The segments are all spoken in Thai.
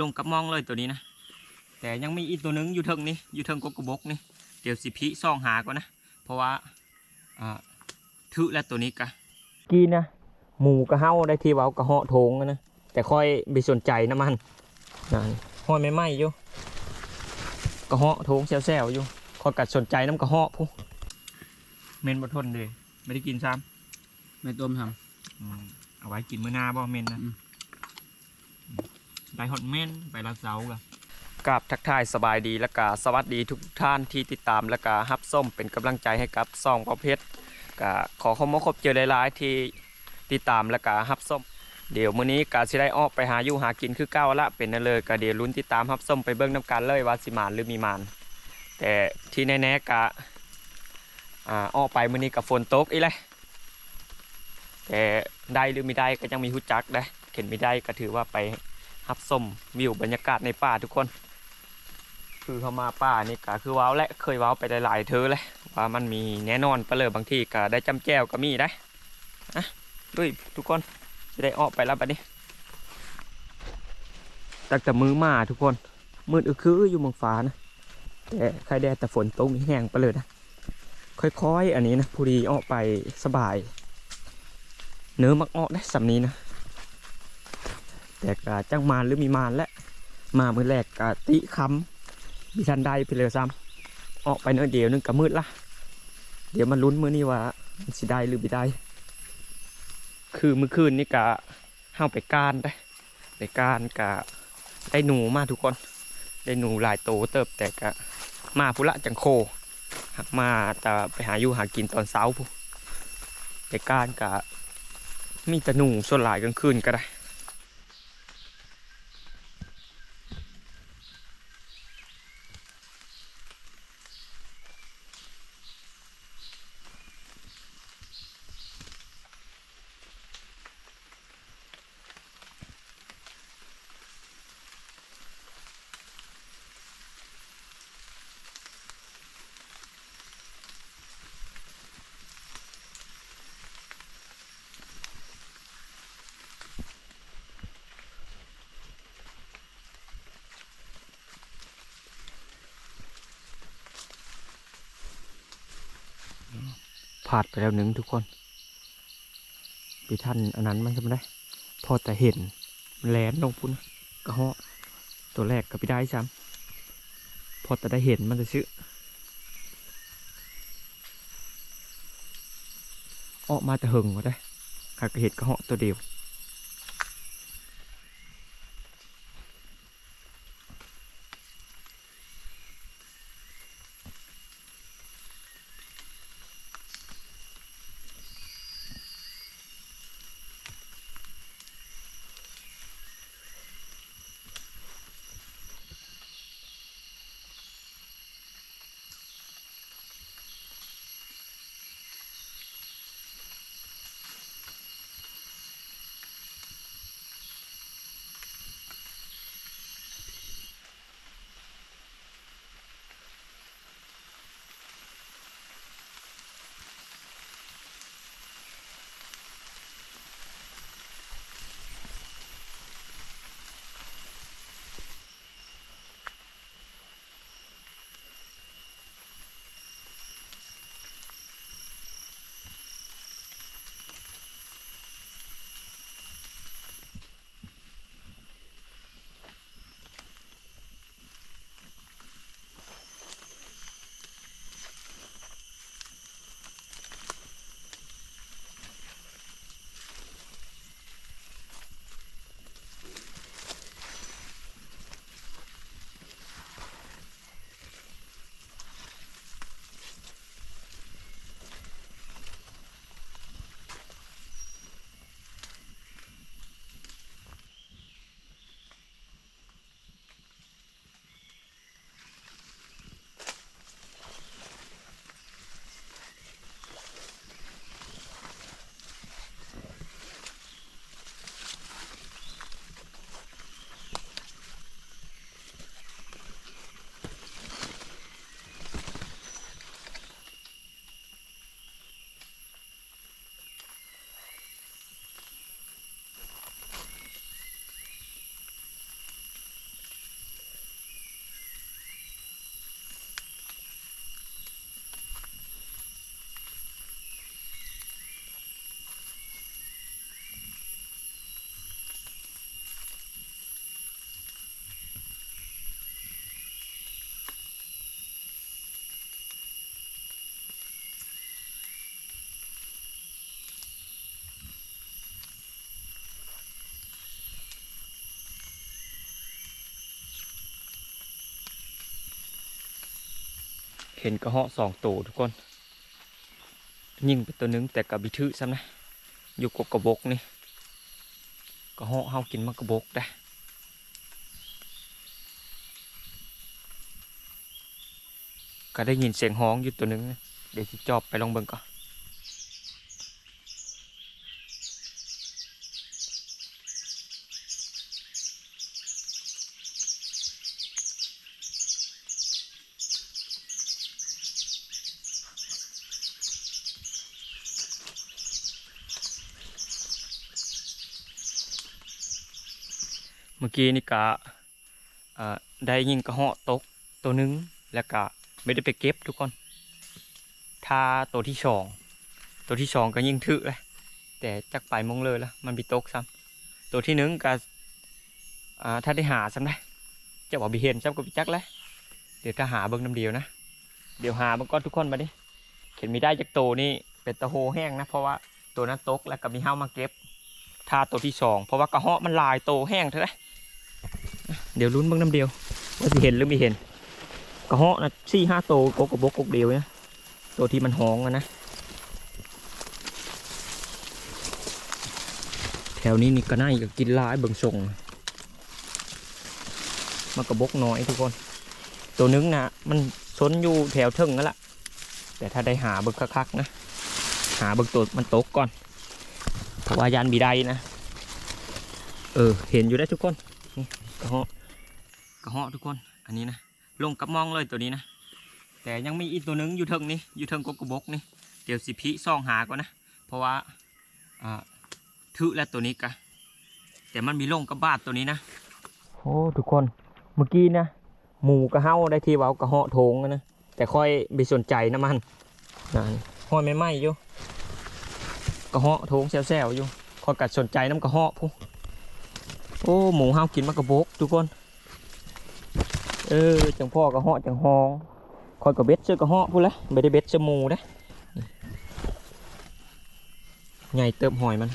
ลงกับมองเลยตัวนี้นะ แต่ยังมีอีกตัวหนึงอยู่เทิงนี่อยู่เทิงกกกระบกนี่เดี๋ยวสิพิซ่องหาก่อนนะ เพราะว่าอ่าถือแล้วตัวนี้กะกีนะหมูกระเฮาได้ที่เว้ากระเหาะโถงอะนะแต่ค่อยไปสนใจน้ำมันนั่นห้อยไม่ไหมอยู่กระเหาะโถงแซวๆอยู่ค่อยกัดสนใจน้ำกระเหาะผู้เมนบทนเลยไม่ได้กินซ้ไม่ต้มทำอืมเอาไว้กินมื้อหน้าบ่เมนนะอืม ไปฮอตเมนไปลาเซากันกับทักทายสบายดีและกาสวัสดีทุกท่านที่ติดตามและกาฮับส้มเป็นกำลังใจให้กับซองประเพชรกาขอขอบคุณขอบเจอหลายๆที่ติดตามและกาฮับส้ม เดี๋ยวมื้อนี้กาสิได้ออกไปหาอยู่หากินคือเก้าละเป็นนั่นเลยกาเดี๋ยวลุ้นติดตามฮับส้มไปเบิ่งน้ำกันเลยว่าสิมานหรือมีมานแต่ที่แน่ๆกะอ่าออกไปมื้อนี้กับฝนตกอีกเลยแต่ได้หรือไม่ได้ก็ยังมีหุจักได้เข็นไม่ได้ก็ถือว่าไป รับชมวิวบรรยากาศในป่าทุกคน คือเข้ามาป่านี่ก็คือว้าวและเคยว้าวไปหลายๆเธอเลยว่ามันมีแน่นอนไปเลยบางทีก็ได้จำแจวก็มีได้อะด้วยทุกคนจะได้ออกไปแล้วบัดนี้ตั้งแต่มือมาทุกคนมืดอึคืออยู่เมืองฟ้านะแต่ใครแดดแต่ฝนตกนี่แห้งไปเลยนะค่อยๆ อันนี้นะผู้ดีออกไปสบาย เนื้อมักออกได้สำนี้นะ แต่กะจังมานหรือมีมานและมามือแรกกะติคำมีทันได้ไปเลยซ้ำออกไปเนื้อเดียวนึงกะมืดละเดี๋ยวมันลุ้นมือนี้ว่าสิได้หรือไม่ได้ คือเมื่อคืนนี่กะห้าไปกานได้ไปกานกะได้หนูมาทุกคน ได้หนูหลายโตเติบแต่กะมาพุละจังโคหักมาแต่ไปหาอยู่หากินตอนเช้าพูไปกานกะมีแต่หนูส่วนหลายกลางคืนก็ได้ ผาดไปแล้วหนึ่งทุกคนพี่ท่านอันนั้นมันทำได้ พอแต่เห็นแหลนลงพุ่นกระเหาะตัวแรกกับพี่ได้ซ้ำพอแต่ได้เห็นมันจะชื่อออกมาแต่หึงก็ได้หากเห็นกระเหาะตัวเดียว เห็นกระเหาะสองตัวทุกคน ยิงไปตัวนึงแต่กับบิทึซ้ำนะอยู่กับกระบกนี่กระเหาะเฮากินมันกระบกได้ก็ได้ยินเสียงฮ้องอยู่ตัวนึง เดี๋ยวจะจอบไปลองเบิ่งก่อน มื่อกี้นี่กะได้ยิงกระเหาะตกตัวหนึงแล้วก็ไม่ได้ไปเก็บทุกคน ถ้าตัวที่สองตัวที่สองก็ยิ่งทึเลยแต่จักไปมงเลยล้วมัน bị ตกซ้ำตัวที่หนึ่งก็ถ้าได้หาซ้ำได้จะบอกบีเห็นซ้ำก็บีจักแล้วเดี๋ยวถ้าหาเบิ้งน้ำเดียวนะ เดี๋ยวหาเบิ้งก้อนทุกคนมาดิเห็นมีได้จากตัวนี่เป็นตะโฮแห้งนะ เพราะว่าตัวนั้นตกแล้วก็มีเห้ามาเก็บถ้าตัวที่สองเพราะว่ากระเหาะมันลายโตแห้งเท่าไหร่ เดี๋ยวลุ้นบิ้งน้ำเดียว ว่าจะเห็นหรือไม่เห็นกระเหาะนะสี่ห้าโตกกบกกกเดียวนะตัวที่มันห้องนะแถวนี้นี่ก็น่าจะกินลายเบิ่งส่งมันกระบกน้อยทุกคน ตัวนึงนะมันซนอยู่แถวเทึงนั่นแหละแต่ถ้าได้หาเบิ่งคักๆนะหาเบิ่งตัวมันตกก่อนเพราะว่ายันบีได้นะเออเห็นอยู่ได้ทุกคนนี่กระเหาะ กระเหาะทุกคนอันนี้นะลงกับมองเลยตัวนี้นะ แต่ยังมีอีกตัวนึงอยู่เทิงนี่อยู่เทิงกกกระบกนี่เดี๋ยวสิพิซ่องหาก่อนนะ เพราะว่าอ่าทึแล้วตัวนี้กะแต่มันมีลงกับบาดตัวนี้นะโอ้ทุกคนเมื่อกี้นะหมูกระเห้าได้ที่ว้ากระเหาะโถงนะแต่ค่อยไปสนใจนะมันนั่นห้อยไม่ไหมอยู่กระเหาะโถงแซวๆอยู่ค่อยกัดสนใจน้ำกระเหาะพูโอ้หมูเฮากินมากระบกทุกคน เออจังพ่อกระเหาะจังหองคอยกับเบ็ดเชื่อกระเหาะพูดละไม่ได้เบ็ดเชื่อมูนะใหญ่เติมหอยมัน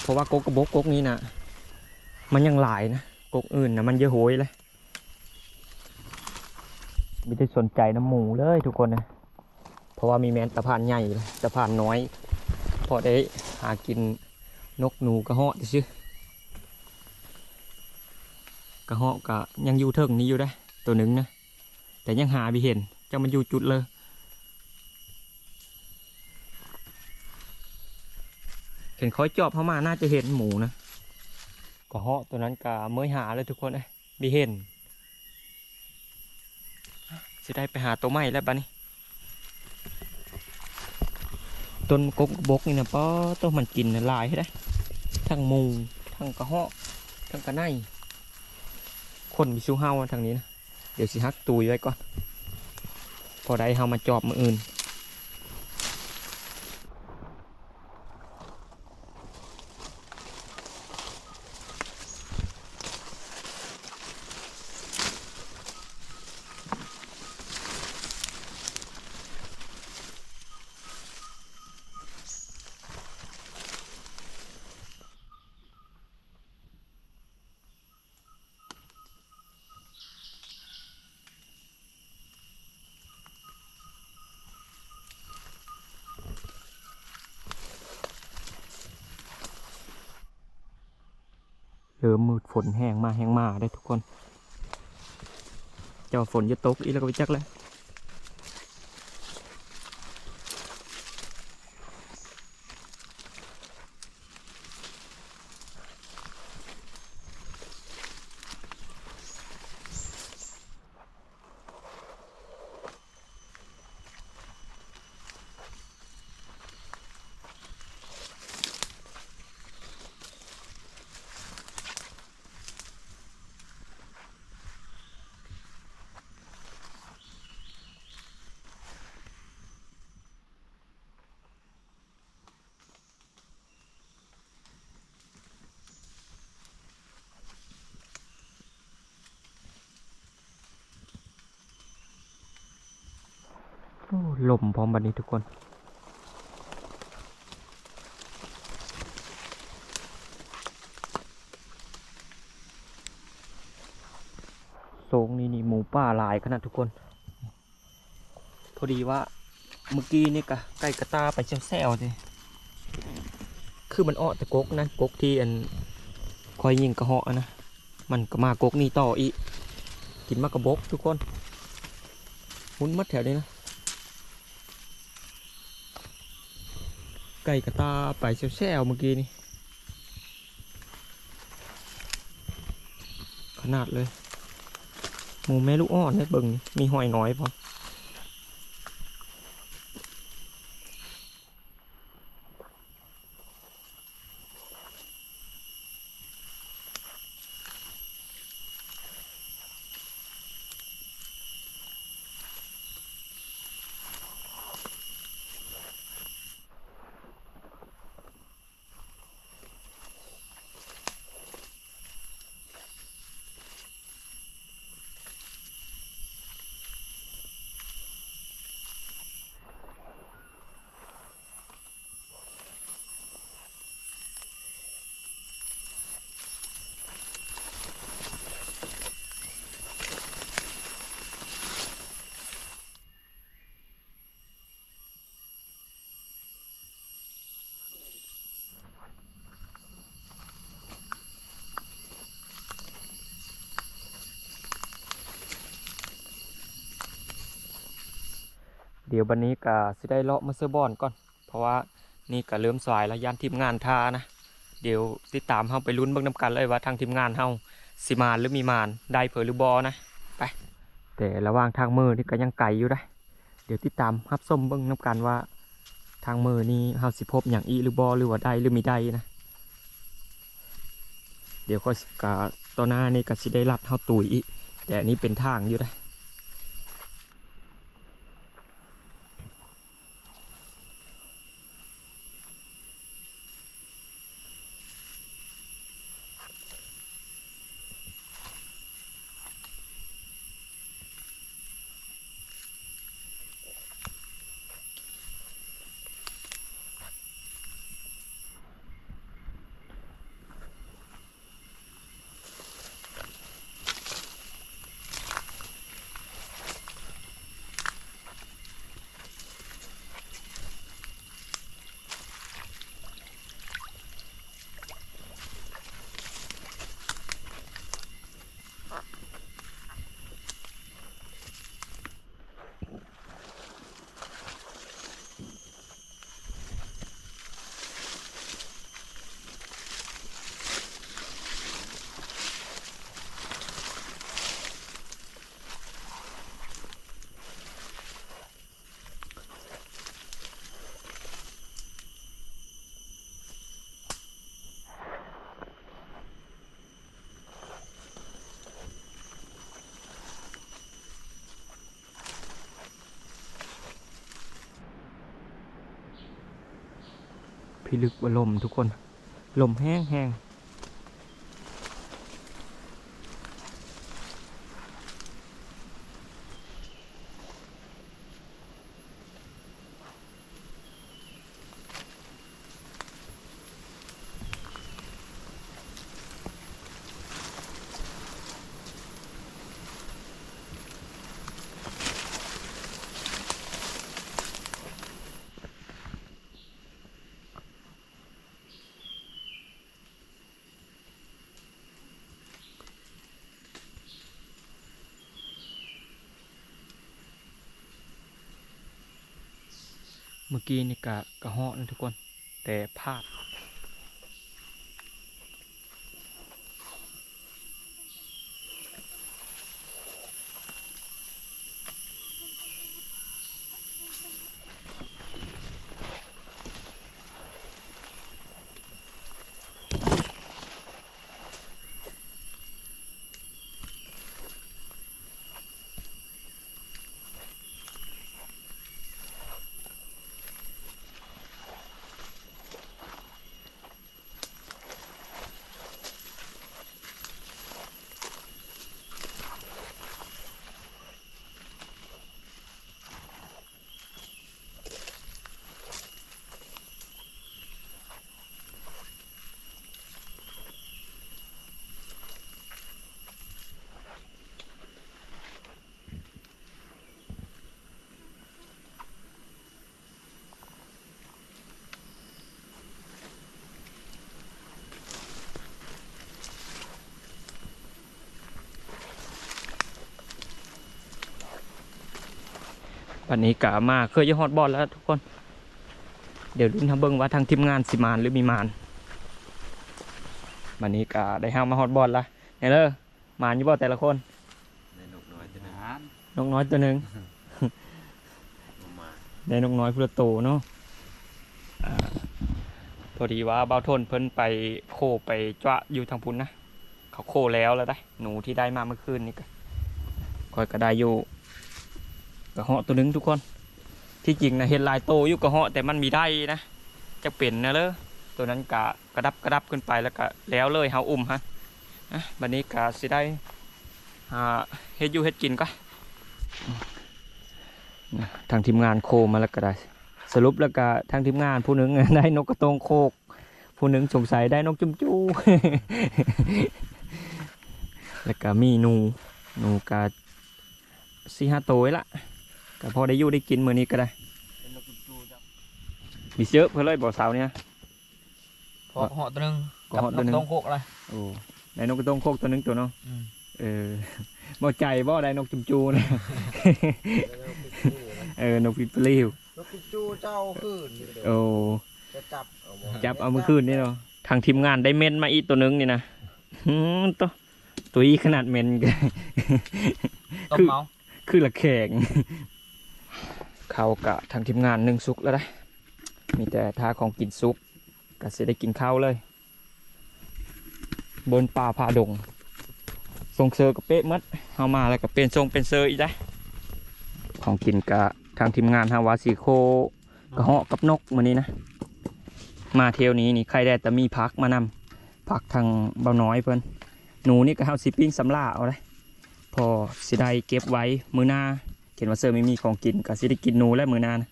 เพราะว่ากกกระบกกกนี้นะมันยังหลายนะกกอื่นนะมันเยอะโหยเลยไม่ได้สนใจน้ำหมูเลยทุกคนนะเพราะว่ามีแมนตะพานใหญ่เลยตะพานน้อย พอได้หากินนกหนูกระเหาะซื่อ กระเหาะก็ยังอยู่เทิงนี้อยู่ได้ ตัวหนึ่งนะแต่ยังหาไม่เห็นจะมันอยู่จุดเลยเห็นคอยจอบเข้ามาน่าจะเห็นหมูนะกระเหาะตัวนั้นก็เมื่อหาเลยทุกคนเอ้ไม่เห็นจะได้ไปหาตัวใหม่แล้วบ้านี้ต้นกกบกนี่นะป้อต้นมันกินหลายให้ได้ ทั้งหมูทั้งกระเหาะทั้งกระไน คนมีชูเฮาทางนี้นะ เดี๋ยวสิฮักตุยไว้ก่อน พอได้เฮามาจอบมืออื่น เริ่มมืดฝนแห้งมาแห้งมาได้ทุกคน เจ้าฝนจะตกอีกแล้วก็ไปจักแล้ว โอ้ลมพร้อมบันนี้ทุกคนโซงนี่นี่หมูป่าหลายขนาดทุกคน พอดีว่าเมื่อกี้นี่กะไก่กระตาไปเจ้าแซวสิคือมันอ้อแต่กกนะกกที่อันคอยยิงกระเหาะนะ มันก็มากกนี่ต่ออีก กินมากระบกทุกคนหมุนมัดแถวนี้นะ ไก่กระตาไปเซลๆเมื่อกี้นี่ขนาดเลย หมูแม่ลูกอ่อนเนี่ยเบิ่งมีหอยน้อยพอ ดี๋ยววันนี้ก็สิได้เลาะมาเซอร์บอนก่อน เพราะว่านี่ก็เริ่มสายแล้วยันทีมงานทานะ เดี๋ยวติดตามเฮาไปลุ้นเบิ่งน้ำกันเลยว่าทางทีมงานเฮาสิมานหรือมีมานได้เผยหรือบอนะไปแต่ระหว่างทางมือนี่ก็ยังไกลอยู่ได้ เดี๋ยวติดตามรับส้มเบิ่งน้ำกันว่า ทางมือนี้เฮาสิพบอย่างอีหรือบอหรือว่าได้หรือมีได้นะ เดี๋ยวก็กะตอนหน้านี่ก็สิได้รัดเฮาตุยอีแต่อันนี้เป็นทางอยู่ได้ พิลึกว่าลมทุกคน ลมแห้งแห้ง มื่อกี้นี่กะกะเหาะนะทุกคน แต่พลาด วันนี้กะมาเคยจะฮอดบอลแล้วทุกคน เดี๋ยวลุ้นทำเบิ้งว่าทางทีมงานสิมานหรือมีมานวันนี้กะได้ห้ามาฮอดบอลละเนี่ยเลยมานอยู่บ่แต่ละคนในนกน้อยจะนานนกน้อยตัวหนึ่งมาได้นกน้อยพุละโตเนาะอ่าพอดีว่าเบาโทนเพิ่นไปโคไปจ้วะอยู่ทางพุนนะเขาโคแล้วแล้วได้หนูที่ได้มาเมื่อคืนนี่ก็คอยก็ได้อยู่ กระเหาะตัวนึงทุกคน ที่จริงนะเห็นลายโตอยู่กระเหาะแต่มันมีได้นะจะเป็นนะเลยตัวนั้นกะกระดับกระดับขึ้นไปแล้วก็แล้วเลยเฮาอุ้มฮะอะวันนี้กะสิได้เฮ็ดอยู่เฮ็ดกินก็ทางทีมงานโคมาแล้วก็ได้ สรุปแล้วก็ทางทีมงานผู้นึ่งได้นกกระตงโคก ผู้นึ่งสงสัยได้นกจุมจูแล้วก็มีนูนูกาสี่ห้าตัวไว้ละ ก็พอได้อยู่ได้กินมื้อนี้ก็ได้มีเยอะเพื่อเลยบ่อสาวเนี่ยเหาะเหาะตัวหนึงก็เหาะตัวหนึ่งกับนกตรงโคกอะไรโอ้ได้นกกระโตงโคกตัวหนึงตัวเนาะอืมเออบ่ใจบ่ได้นกจุมจูนะเออนกปิปลิวนกจูเจ้าขึ้นโอ้จะจับเอาบ่จับเอาเมื่อคืนนี่เนาะทางทีมงานได้เมนมาอีกตัวหนึงนี่นะหืมตัวตัวอีขนาดเมนกันต้มคือเมาคือละแข่ง เขากะทางทีมงานหนึ่งซุกแล้วได้ มีแต่ท่าของกินซุกก็จะได้กินข้าวเลย บนป่าผาดงทรงเซอร์กับเป๊ะมัดเอามาแล้วก็เป็นทรงเป็นเซอร์อีกได้ ของกินกะทางทีมงานฮาวาสีโคกระเหาะกับนกมันนี้นะ มาเที่ยวนี้นี่ใครได้แต่มีพักมานำพักทางเบาน้อยเพิ่อนหนูนี่ก็เฮาสิปิ้งสำลาเอาเลยพอสิได้เก็บไว้มือหน้า เห็นว่าเซอร์ไม่มีของกินก็สิได้กินหนูและมือหน้านะ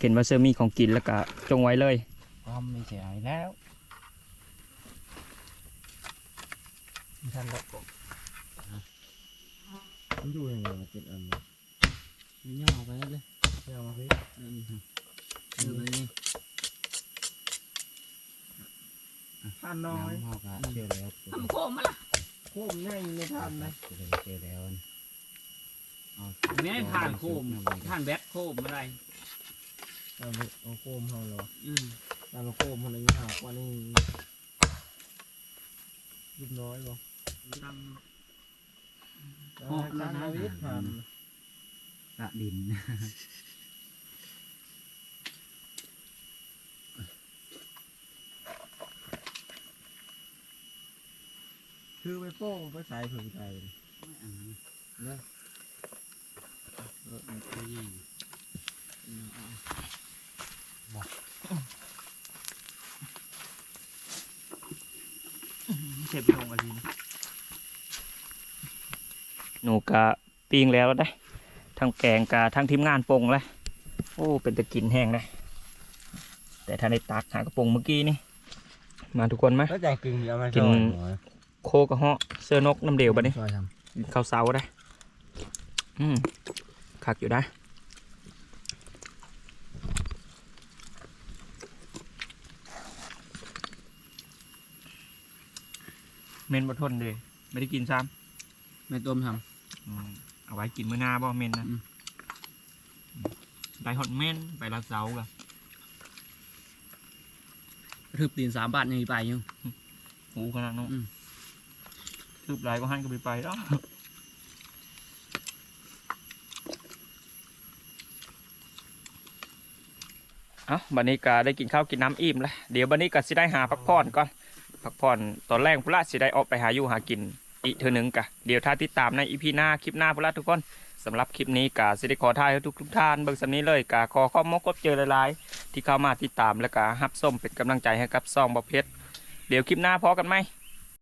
เห็นว่าเซอร์มีของกินแล้วก็จงไว้เลยความไม่ใช่แล้วท่านบอกมันอยู่ยังไงมากินอันนี้ย่อไปเลยไม่เอามาพี่อืมเออนี่ท่านน้อยพ่อก็เชื่อแล้วทำโคมมาละโคมง่ายไม่ทันนะเชื่อแล้ว ไม่ให้ผ่านโคมผ่านแบทโคมอะไรเอาไปเอาโคมเขาเหรออืมเอาโคมเขาเลยหากว่านี่ลูกน้อยบ่ทเอาให้ท่านเอาวิทย์ผ่านกระดินคือไปโป้งไปใส่ผึ่งใจนะำ เสพลงอะไรนะหนูกะปิ้งแล้วได้ทั้งแกงกะทั้งทีมงานปงเลยโอ้ เป็นตะกินแห้งเลยแต่ถ้าได้ตักหากระปงเมื่อกี้นี่ มาทุกคนไหมแล้วใจกึ่งเอามากินโคกระเหาะเสื้อนกน้ำเดียวบัดนี้ข้าวเสาได้อืม คักอยู่ได้เมนบทนเลย ไม่ได้กินซ้ไม่ต้มทำอืมเอาไว้กินมื้อหน้าบ่เมนนะอืมได้ฮอตเมนไปลาดเสากะำทึบตีนสามบาทยังมีไปอยู่หูขนาดนั้นอืมคืบหลายก็หันก็ไปไปแล้ว เอ้าบันนี้ก็ได้กินข้าวกินน้ำอิ่มแล้วเดี๋ยวบันนี้ก็สิได้หาพักผ่อนก่อนพักผ่อนตอนแรกพุละสิได้ออกไปหาอยู่หากินอีกเธอหนึ่งกะเดี๋ยวถ้าติดตามในอีพีหน้าคลิปหน้าพุละทุกคนสำหรับคลิปนี้กะสิได้ขอทายให้ทุกทุกท่านเบิกสำนี้เลยกะขอข้อมกบเจอหลายๆที่เข้ามาติดตามและก็ฮับส้มเป็นกำลังใจให้กับซองบอเพชรเดี๋ยวคลิปหน้าพอกันไหม